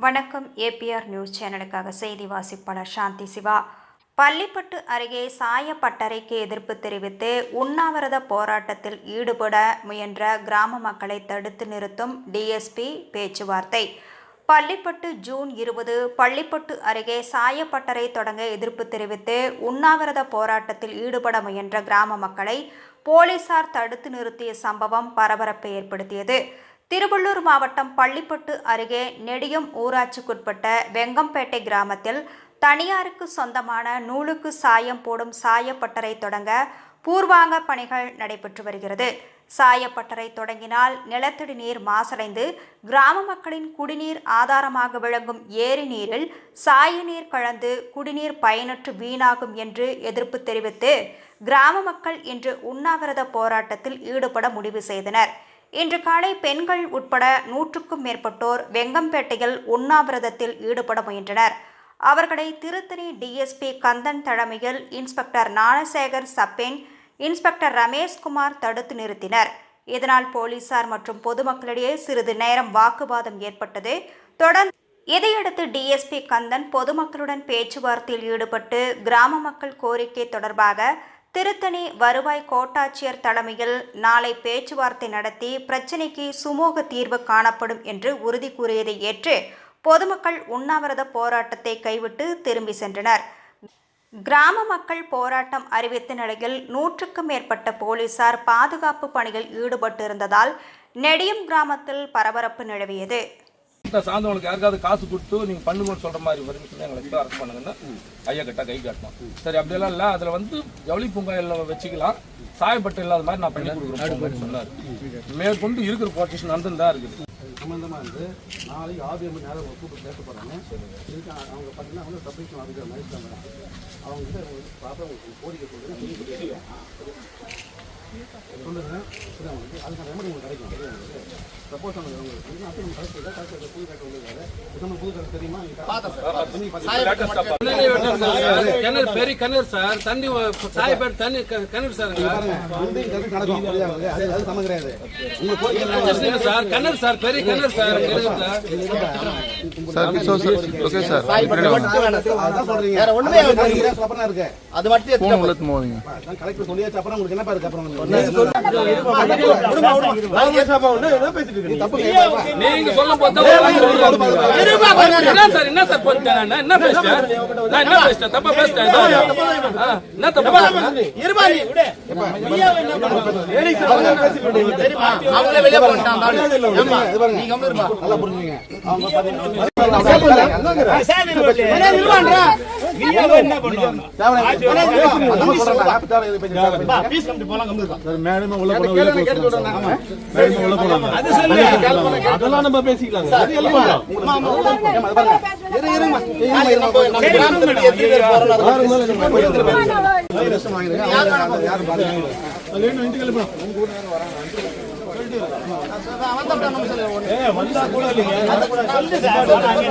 வணக்கம் APR news சேனலுக்காக செய்தி வாசிப்பாளர் சாந்தி சிவா. பள்ளிப்பட்டு அருகே சாயப்பட்டறைக்கு எதிர்ப்பு தெரிவித்து உண்ணாவிரத போராட்டத்தில் ஈடுபட முயன்ற கிராம மக்களை தடுத்து நிறுத்தும் டிஎஸ்பி பேச்சுவார்த்தை. பள்ளிப்பட்டு ஜூன் இருபது பள்ளிப்பட்டு அருகே சாயப்பட்டறை தொடங்க எதிர்ப்பு தெரிவித்து உண்ணாவிரத போராட்டத்தில் ஈடுபட முயன்ற கிராம மக்களை போலீசார் தடுத்து நிறுத்திய சம்பவம் பரபரப்பை ஏற்படுத்தியது. திருவள்ளூர் மாவட்டம் பள்ளிப்பட்டு அருகே நெடியம் ஊராட்சிக்குட்பட்ட வெங்கம்பேட்டை கிராமத்தில் தனியாருக்கு சொந்தமான நூலுக்கு சாயம் போடும் சாயப்பட்டறை தொடங்க பூர்வாங்க பணிகள் நடைபெற்று வருகிறது. சாயப்பட்டறை தொடங்கினால் நிலத்தடி நீர் மாசடைந்து கிராம மக்களின் குடிநீர் ஆதாரமாக விளங்கும் ஏரி நீரில் சாய நீர் கலந்து குடிநீர் பயனற்று வீணாகும் என்று எதிர்ப்பு தெரிவித்து கிராம மக்கள் இன்று உண்ணாவிரத போராட்டத்தில் ஈடுபட முடிவு செய்தனர். இன்று காலை பெண்கள் உட்பட நூற்றுக்கும் மேற்பட்டோர் வெங்கம்பேட்டையில் உண்ணாவிரதத்தில் ஈடுபட முயன்றனர். அவர்களை திருத்தணி டிஎஸ்பி கந்தன் தலைமையில் inspector Gnanasekar sub inspector Rameshkumar தடுத்து நிறுத்தினர். இதனால் போலீசார் மற்றும் பொதுமக்களிடையே சிறிது நேரம் வாக்குவாதம் ஏற்பட்டது. தொடர்ந்து இதையடுத்து டிஎஸ்பி கந்தன் பொதுமக்களுடன் பேச்சுவார்த்தையில் ஈடுபட்டு கிராம மக்கள் கோரிக்கை தொடர்பாக திருத்தணி வருவாய் கோட்டாட்சியர் தலைமையில் நாளை பேச்சுவார்த்தை நடத்தி பிரச்சினைக்கு சுமூக தீர்வு காணப்படும் என்று உறுதி கூறியதை ஏற்று பொதுமக்கள் உண்ணாவிரத போராட்டத்தை கைவிட்டு திரும்பி சென்றனர். கிராம மக்கள் போராட்டம் அறிவித்த நிலையில் நூற்றுக்கும் மேற்பட்ட போலீசார் பாதுகாப்பு பணியில் ஈடுபட்டிருந்ததால் நெடியம் கிராமத்தில் பரபரப்பு நிலவியது. இந்த சார்ந்தவனுக்கு யாருக்காவது காசு கொடுத்து நீங்கள் பண்ணுங்கன்னு சொல்கிற மாதிரி பர்மிஷன் எங்களுக்கு எப்படி அரெஸ்ட் பண்ணுங்கன்னா ஐயா கட்டா கை காட்டணும். சரி அப்படியெல்லாம் இல்லை. அதில் வந்து ஜவுளி பூங்காயில் வச்சுக்கலாம். சாயப்பட்டு இல்லாத மாதிரி நான் பண்ணி கொடுக்குறேன் சொன்னார். மேற்கொண்டு இருக்கிற போர்ட்டேஷன் வந்து தான் இருக்குது. சம்பந்தமாக இருந்து நாளைக்கு ஆபிஎம் நேரம் ஒரு கூப்பிட்டு பேச போகிறாங்க இதுக்கு அவங்க பார்த்தீங்கன்னா வந்து சப்மிஷன் ஆஃபீஸர் மாதிரி தான் அவங்க கிட்ட ப்ராப்பராக உங்களுக்கு கோரிக்கை கொடுங்க சொல்லுங்க. சரி அவங்களுக்கு அதுக்கான ரெமடி உங்களுக்கு கிடைக்கும். சப்போஸ் அவங்க உங்களுக்கு வந்து அப்போ நம்ம புது புது கலெக்டர் தெரியுமா? கிணறு பெரிய கிணறு சார். தண்ணி சாயப்பேட் தண்ணி கிணறு சார். வந்து நடக்கும்? அது அது கிடையாது. சார் கிணறு சார். சார் சார் வேற ஒண்ணுமே இருக்கு. அது மட்டும் ஃபோன் உள்ள போவீங்க அதான் கலெக்டர் சொல்லியாச்சு. அப்புறம் உங்களுக்கு என்ன இருக்கு? அப்புறம் நீ தப்பு கிடையாது. நீங்க சொல்லும் போது என்ன சார் என்ன சார் என்ன பேசிட்டேன் நான் என்ன பேசிட்டேன்? தப்பா பேசிட்டேன்? ஆ, என்ன தப்பா அவங்களே வெளியே போட்டான் இது பாருங்க. நீங்க நல்லா புரிஞ்சுங்க. அவங்க மேடமே உள்ள. அதெல்லாம் நம்ம பேசிக்கலாம் அது யாரும். அது பாருங்க. அது வீட்டுக்கு எழுப்பணும். உங்க ஊர்ல யாரும் வராங்க.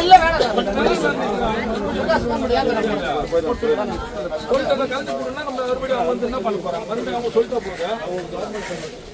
இல்ல வேணாம் சொல்லிட்டு கலந்து போடுனா நம்ம மறுபடியும் அவங்க வந்து என்ன பண்ண போறாங்க மறுபடியும் அவங்க சொல்லிட்டு போறாங்க